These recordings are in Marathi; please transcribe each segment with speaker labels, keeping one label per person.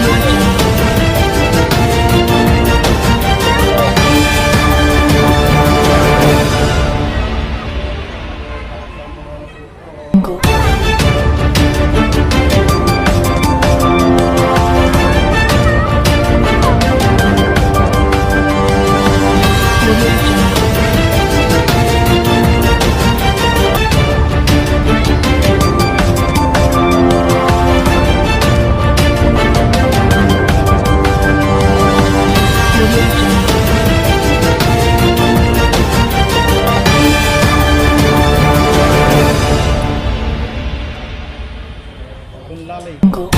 Speaker 1: Thank you. jungle.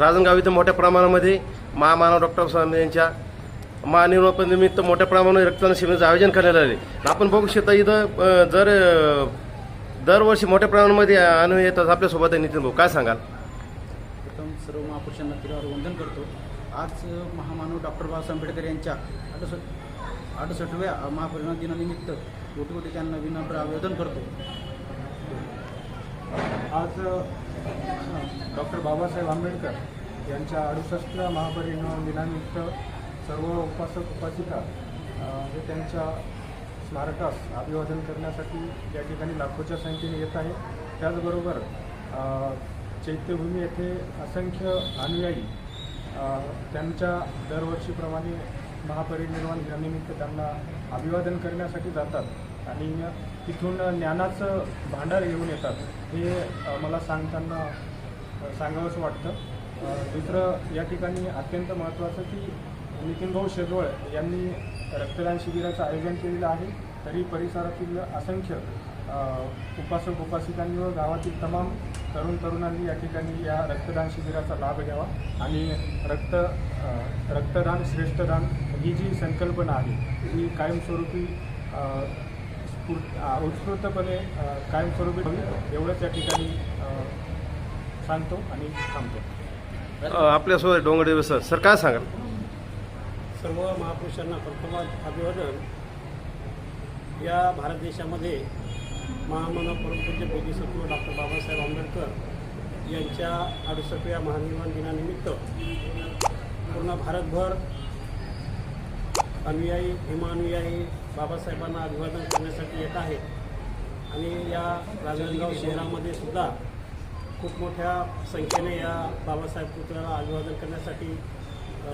Speaker 2: राजनगाव इथं मोठ्या प्रमाणामध्ये महामानव डॉक्टर स्वामी यांच्या महानिर्वापनिमित्त मोठ्या प्रमाणात रक्तदान शिबिराचं आयोजन करण्यात आले. आपण बघू शकता इथं जर दरवर्षी मोठ्या प्रमाणामध्ये अनुभव येतात आपल्यासोबत आहे नितीन भाऊ. काय सांगाल?
Speaker 3: प्रथम सर्व महापुरुषांना तिरावर वंदन करतो. आज महामानव डॉक्टर बाबासाहेब आंबेडकर यांच्या अडुसष्ट अडुसष्टव्या महापरिनिर्वाण दिनानिमित्त कोटी कोटी त्यांना विनम्र आवेदन करतो. आज डॉक्टर बाबासाहेब आंबेडकर यांच्या अडुसष्ट महापरिनिर्वाण दिनानिमित्त सर्व उपासक उपासिका हे त्यांच्या स्मारकास अभिवादन करण्यासाठी या ठिकाणी लाखोच्या संख्येने येत आहे.
Speaker 4: त्याचबरोबर चैत्यभूमी येथे असंख्य अनुयायी त्यांच्या दरवर्षीप्रमाणे महापरिनिर्वाण दिनानिमित्त त्यांना अभिवादन करण्यासाठी जातात आणि तिथून ज्ञानाचं भांडार घेऊन येतात. हे मला सांगताना सांगावंसं वाटतं. दुसरं या ठिकाणी अत्यंत महत्त्वाचं की नितीनभाऊ शेजवळ यांनी रक्तदान शिबिराचं आयोजन केलेलं आहे. तरी परिसरातील असंख्य उपासक उपासिकांनी व गावातील तमाम तरुण तरुणांनी या ठिकाणी या रक्तदान शिबिराचा लाभ घ्यावा आणि रक्त रक्तदान श्रेष्ठदान ही जी संकल्पना आहे ही कायमस्वरूपी स्फूर्त उत्स्फूर्तपणे कायमस्वरूपी एवढंच या ठिकाणी सांगतो आणि थांबतो.
Speaker 2: आपल्यासोबत डोंगरे सर सर काय सांगाल?
Speaker 5: सर्व महापुरुषांना प्रथमात अभिवादन. या भारत देशामध्ये महामानव परमपूज्य बोधिसत्व डॉक्टर बाबासाहेब आंबेडकर यांच्या अडुसष्टव्या महानिर्वाण दिनानिमित्त पूर्ण भारतभर अनुयायी हिमानुयायी बाबासाहेबांना अभिवादन करण्यासाठी येत आहेत. आणि या राजनांदगाव शहरामध्ये सुद्धा खूप मोठ्या संख्येने या बाबासाहेब पुतळ्याला अभिवादन करण्यासाठी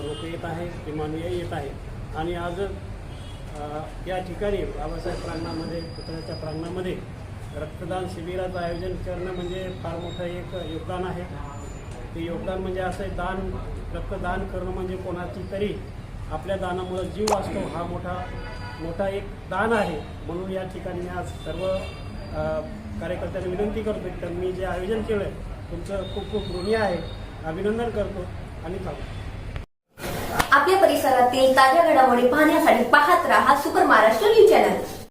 Speaker 5: लोक येत आहेत हिमानुयायी येत आहेत. आणि आज या ठिकाणी बाबासाहेब प्रांगणामध्ये पुतळ्याच्या प्रांगणामध्ये रक्तदान शिबिराचं आयोजन करणं म्हणजे फार मोठं एक योगदान आहे. ते योगदान म्हणजे असं दान रक्तदान करणं म्हणजे कोणाची तरी आपल्या दानामुळं जीव वाचतो. हा मोठा मोठा एक दान आहे. म्हणून या ठिकाणी आज सर्व अ, कार्यकर्त्यांना विनंती करतो की त्यांनी जे आयोजन केलं आहे तुमचं खूप खूप ऋणी आहे. अभिनंदन करतो आणि थांबतो
Speaker 1: आपल्या परिसरातील ताज्या घडामोडी पाहण्यासाठी पाहत राहा सुपर